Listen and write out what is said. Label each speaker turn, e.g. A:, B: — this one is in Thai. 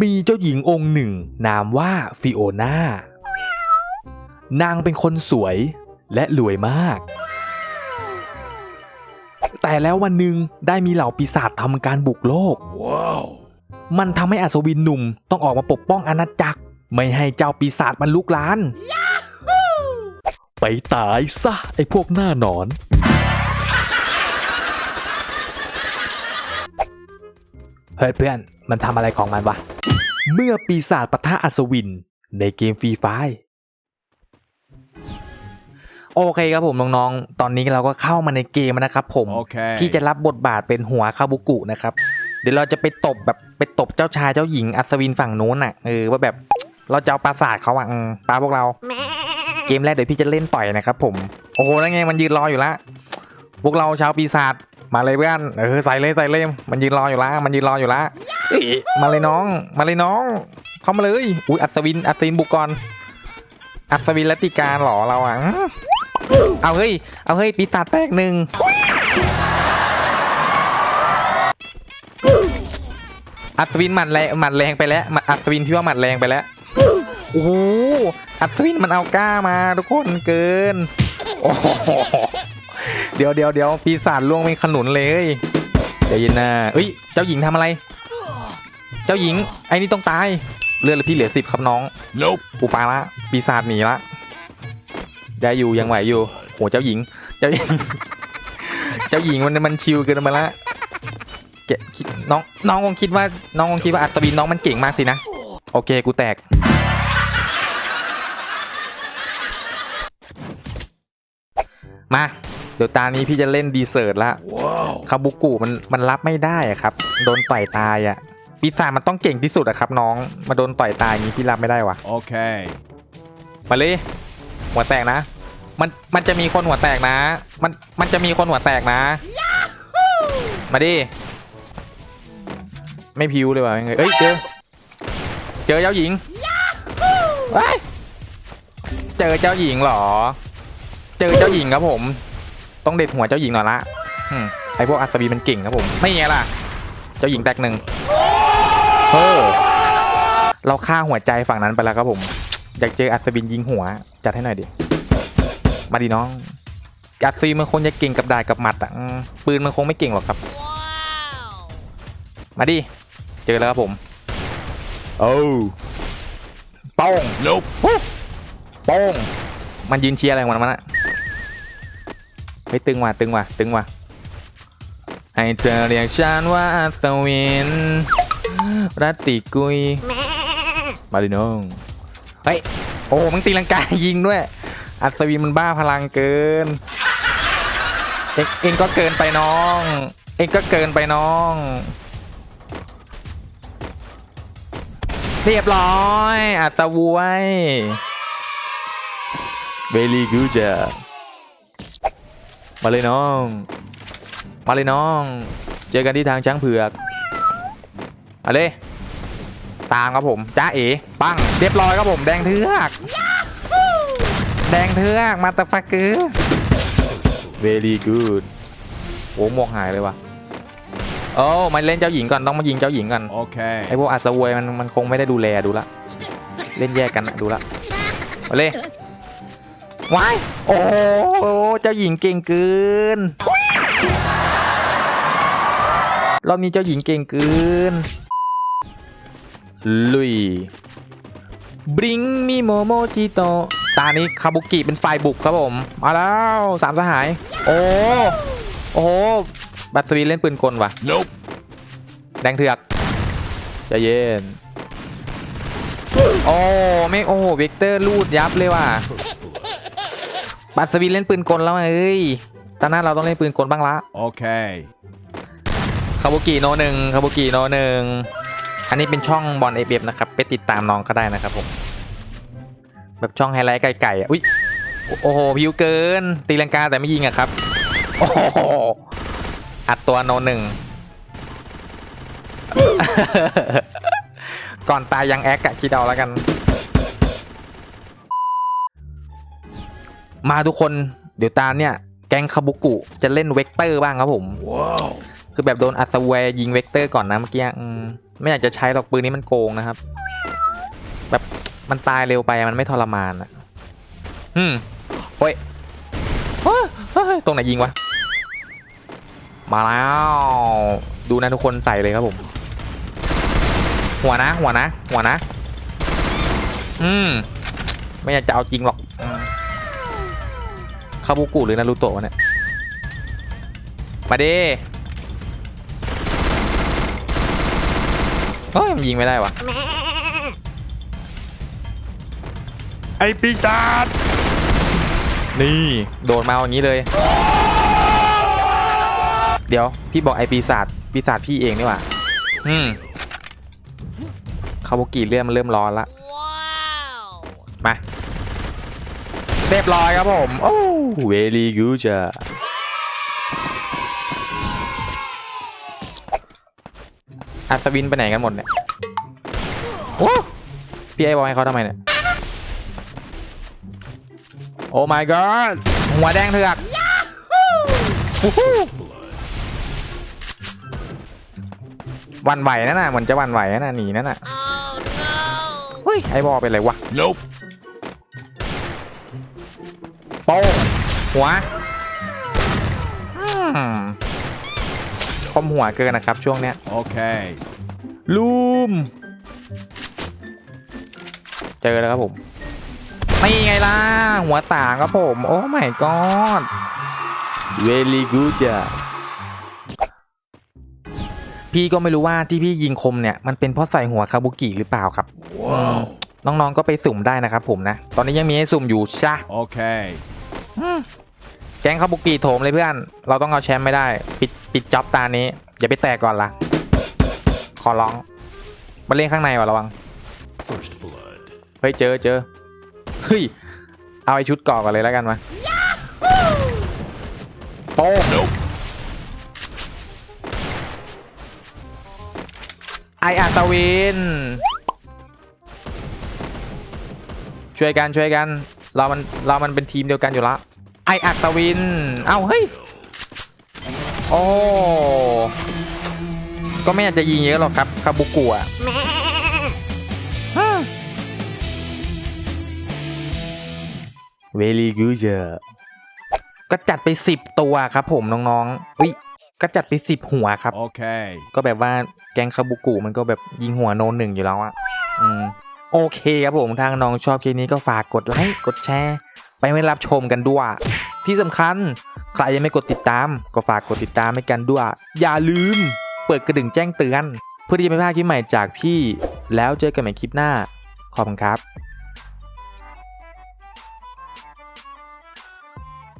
A: มีเจ้าหญิงองค์หนึ่ง นามว่าฟิโอนานางเป็นคนสวยและรวยมาก แต่แล้ววันหนึ่งได้มีเหล่าปีศาจทำการบุกโลก
B: Wow.
A: มันทำให้อัศวินหนุ่มต้องออกมาปกป้องอาณาจักร ไม่ให้เจ้าปีศาจมันลุกลาน ไปตายซะไอ้พวกหน้าหนอน เฮ้ยเพื่อน มันทำอะไรของมันวะ เมื่อปีศาจปะทะอัศวิน ในเกมฟรีไฟโอเคครับผมน้องๆ ตอนนี้เราก็เข้ามาในเกมแล้วนะครับผม
B: Okay.
A: พี่จะรับบทบาทเป็นหัวคาบุกุนะครับ เดี๋ยวเราจะไปตบแบบไปตบเจ้าชายเจ้าหญิงอัศวินฝั่งนู้นอะเออว่าแบบเราจะเอาปราสาทเขาอะอืมปาพวกเรา เกมแรกเดี๋ยวพี่จะเล่นต่อยนะครับผม โอ้โหแล้วไงมันยืนรออยู่ละ พวกเราชาวปีศาจ มาเลยเพื่อนเออใส่เลยใส่เลยมันยืนรออยู่ละมันยืนรออยู่ละเอ้ยมาเลยน้อง มาเลยน้อง เข้ามาเลยอุ้ยอัศวินอัศวินบุกก่อนอัศวินรัตติการเหรอเราอะอื้อเอาเฮ้ยเอาเฮ้ยปีศาจแตกหนึ่งอัศวินหมัดแรงหมัดแรงไปแล้วหมัดอัศวินพี่ว่าหมัดแรงไปแล้วโอ้โหอัศวินมันเอาก้ามาทุกคนเกินโอ้โห เดี๋ยวเดี๋ยวเดี๋ยวปีศาจล่วงเป็นขนุนเลยใจเย็นนะเอ้ย เจ้าหญิงทำอะไร เจ้าหญิง ไอ้นี่ต้องตาย เลือดพี่เหลือสิบครับน้อง
B: Nope.
A: ปูปลาละปีศาจหนีละได้อยู่ยังไหวอยู่โหเจ้าหญิง เจ้าหญิง เจ้าหญิงมันมันชิลเกินไปละเกะคิดน้องน้องคงคิดว่า น้องคงคิดว่าอัศวินน้องมันเก่งมากสินะ โอเคกูแตกมา เดี๋ยวตานี้พี่จะเล่นดีเซิร์ตละ
B: Wow.
A: คาบุกุมันมันรับไม่ได้อะครับ โดนต่อยตายอะปีศาจมันต้องเก่งที่สุดอะครับ น้องมาโดนต่อยตายอย่างนี้พี่รับไม่ได้วะ
B: Okay.
A: มาเลยหัวแตกนะ มันมันจะมีคนหัวแตกนะ มันมันจะมีคนหัวแตกนะ มาดิไม่พิวเลยวะยังไงเอ้ยเจอเจอเจ้าหญิงเฮ้ยเจอเจ้าหญิงเหรอ เจอเจ้าหญิงครับผม ต้องเด็ดหัวเจ้าหญิงหน่อยละอืมไอพวกอัศวีมันเก่งครับผมไม่ไงล่ะ เจ้าหญิงแตกหนึ่งเออเราฆ่าหัวใจฝั่งนั้นไปแล้วครับผม อยากเจออัศวินยิงหัว จัดให้หน่อยดิ มาดิน้อง อัศวินมันคงจะเก่งกับดาบกับหมัดอะอืมปืนมันคงไม่เก่งหรอกครับ มาดิ เจอแล้วครับผม โอ้โป้ง
B: Nope.
A: โป้งมันยืนเชียร์อะไรของมันมันอะ เฮ้ยตึงว่ะตึงว่ะตึงว่ะให้เธอเรียกฉันว่าอัศวินรัตติกุยมาดิน้องเฮ้ยโอ้มึงตีลังกายิงด้วย อัศวินมันบ้าพลังเกินเองเองก็เกินไปน้อง เองก็เกินไปน้อง เรียบร้อยอัตววย very good job มาเลยน้อง มาเลยน้อง เจอกันที่ทางช้างเผือกมาเลยตามครับผมจ้าเอ๋ปังเรียบร้อยครับผมแดงเทือกแดงเทือกมาตาฟักเกอร์ very good โอ้หมวกหายเลยว่ะโอ้มาเล่นเจ้าหญิงก่อนต้องมายิงเจ้าหญิงก่อน
B: Okay.
A: ไอพวกอัศวยมันมันคงไม่ได้ดูแลดูละ เล่นแยกกันอะดูละมาเลย ว้ายโอ้โหเจ้าหญิงเก่งเกินรอบนี้เจ้าหญิงเก่งเกินลุยบริงมีโมโมจิโตตานี้คาบุกิเป็นฝ่ายบุกครับผมมาแล้วสามสหาย โอ้โอ้โหบัตสวีเล่นปืนกลว่ะ
B: Nope.
A: แดงเถือกใจเย็น โอ้ไม่โอ้โหเวกเตอร์ลูดยับเลยว่ะ บัตสวีเล่นปืนกลแล้วอะเอ้ย ตอนหน้าเราต้องเล่นปืนกลบ้างละ
B: Okay.
A: คาบุกิโนหนึ่งคาบุกิโนหนึ่ง อันนี้เป็นช่องบอลเอฟเอฟนะครับ ไปติดตามน้องก็ได้นะครับผม แบบช่องไฮไลท์ไก่ๆอะอุ้ย โอ้โห พิวเกิน ตีลังกาแต่ไม่ยิงอะครับ โอ้โห อัดตัวโนหนึ่ง ก่อนตายยังแอคอะคิดเอาแล้วกัน มาทุกคนเดี๋ยวตาเนี่ย แกงคาบุกุจะเล่นเวกเตอร์บ้างครับผม
B: Wow.
A: คือแบบโดนอัศเวยยิงเวกเตอร์ก่อนนะเมื่อกี้ไม่อยากจะใช้หรอกปืนนี้มันโกงนะครับ แบบมันตายเร็วไปมันไม่ทรมานอะอืมโอ้ยเฮ้ยตรงไหนยิงวะ มาแล้ว ดูนะทุกคนใส่เลยครับผม หัวนะ หัวนะ หัวนะ อืม ไม่อยากจะเอาจริงหรอก คาบุกุหรือนารูโตะวะเนี่ย มาดิเฮ้ยมันยิงไม่ได้วะไอปีศาจนี่โดนมาอย่างนี้เลย เดี๋ยวพี่บอกไอปีศาจปีศาจพี่เองนี่หว่าอืมคาบุกิเลื่อนมันเริ่มร้อนละมา เรียบร้อยครับผม โอ้ very good จ้ะอัศวินไปไหนกันหมดเนี่ยโอ้พี่ไอ้บอยให้เขาทำไมเนี่ย โอ้ my god หัวแดงเถือกวู้ฮู้หวันไหวนั่นน่ะเหมือนจะหวันไหวนั่นน่ะหนีนั่นน่ะเฮ้ยไอ้บอเป็นไรวะ
B: Nope.
A: โป้งหัวอืมคมหัวเกินนะครับช่วงเนี้ย
B: Okay.
A: ลูม เจอแล้วครับผมนี่ไงล่ะ หัวต่างครับผม โอ้ my god very good จ้ะพี่ก็ไม่รู้ว่าที่พี่ยิงคมเนี่ย มันเป็นเพราะใส่หัวคาบุกิหรือเปล่าครับ
B: Whoa.
A: น้องๆก็ไปสุ่มได้นะครับผมนะ ตอนนี้ยังมีให้สุ่มอยู่ช่ะ
B: Okay.
A: อืมแก๊งคาบุกิโถมเลยเพื่อน เราต้องเอาแชมป์ไม่ได้ ปิดปิดจ็อบตานี้อย่าไปแตกก่อนละขอร้อง มาเล่นข้างในว่ะระวัง
B: First blood.
A: เฮ้ยเจอเจอเฮ้ยเอาไอชุดเก่อก่อนเลยแล้วกันมาโป้ง
B: Nope.
A: ไออัศวิน ช่วยกันช่วยกัน เรามันเรามันเป็นทีมเดียวกันอยู่ละไออัศวิน เอ้าเฮ้ยโอ้ก็ไม่อยากจะยิงเยอะหรอกครับคาบุกุอะเวลีกูเจอก็จัดไปสิบตัวครับผมน้องๆอุ้ยก็จัดไปสิบหัวครับ
B: Okay.
A: ก็แบบว่าแกงคาบุกุมันก็แบบยิงหัวโนนหนึ่งอยู่แล้วอะอืม โอเคครับผมทางน้องชอบคลิปนี้ก็ฝากกดไลค์กดแชร์ ไปไม่รับชมกันด้วย ที่สำคัญใครยังไม่กดติดตาม ก็ฝากกดติดตามให้กันด้วย อย่าลืม เปิดกระดิ่งแจ้งเตือน เพื่อที่จะไม่พลาดคลิปใหม่จากพี่ แล้วเจอกันใหม่คลิปหน้าขอบคุณครับ